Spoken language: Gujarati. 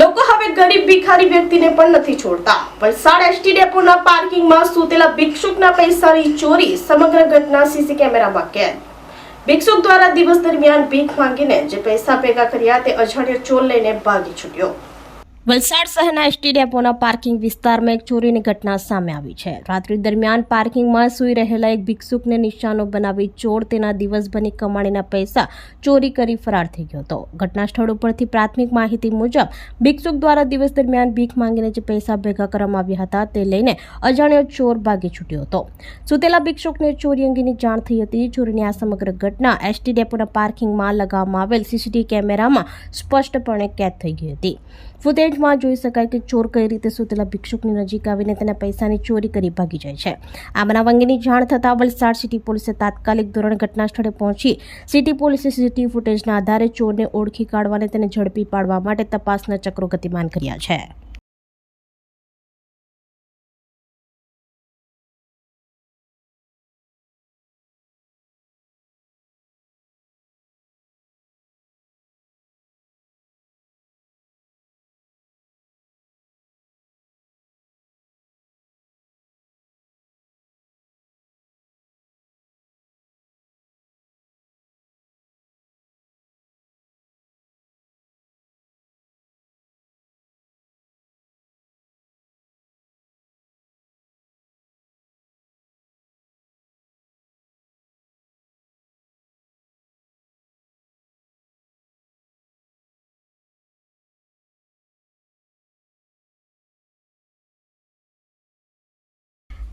લોકો હવે ગરીબ ભિખારી વ્યક્તિને પણ નથી છોડતા. વલસાડ એસટી ડેપોના પાર્કિંગમાં સૂતેલા ભિક્ષુકના પૈસાની ચોરી સમગ્ર ઘટના સીસી કેમેરામાં કેદ. ભિક્ષુક દ્વારા દિવસ દરમિયાન ભીખ માંગીને જે પૈસા ભેગા કર્યા તે અજાણ્યો ચોર લઈને ભાગી છૂટ્યો. વલસાડ શહેરના એસટી ડેપોના પાર્કિંગ વિસ્તારમાં એક ચોરીની ઘટના સામે આવી છે. રાત્રિ દરમિયાન પાર્કિંગમાં સૂઈ રહેલા એક ભિક્ષુકને નિશાનો બનાવી ચોર તેના દિવસભરની કમાણીના પૈસા ચોરી કરી ફરાર થઈ ગયો હતો. ઘટના સ્થળ ઉપરથી પ્રાથમિક માહિતી મુજબ, ભિક્ષુક દ્વારા દિવસ દરમિયાન ભીખ માંગીને જે પૈસા ભેગા કરવામાં આવ્યા હતા તે લઈને અજાણ્યો ચોર ભાગી છૂટ્યો હતો. સુતેલા ભિક્ષુકને ચોરી અંગેની જાણ થઈ હતી. ચોરીની આ સમગ્ર ઘટના એસટી ડેપોના પાર્કિંગમાં લગાવવામાં આવેલ સીસીટીવી કેમેરામાં સ્પષ્ટપણે કેદ થઈ ગઈ હતી. ફૂટેજમાં જોઈ શકાય કે ચોર કઈ રીતે સુતેલા ભિક્ષુકની નજીક આવીને તેના પૈસાની ચોરી કરી ભાગી જાય છે. આ બનાવ અંગેની જાણ થતાં વલસાડ સિટી પોલીસે તાત્કાલિક ધોરણ ઘટના સ્થળે પહોંચી સિટી પોલીસે સીસીટીવી ફૂટેજના આધારે ચોરને ઓળખી કાઢવા અને તેને ઝડપી પાડવા માટે તપાસના ચક્રો ગતિમાન કર્યા છે.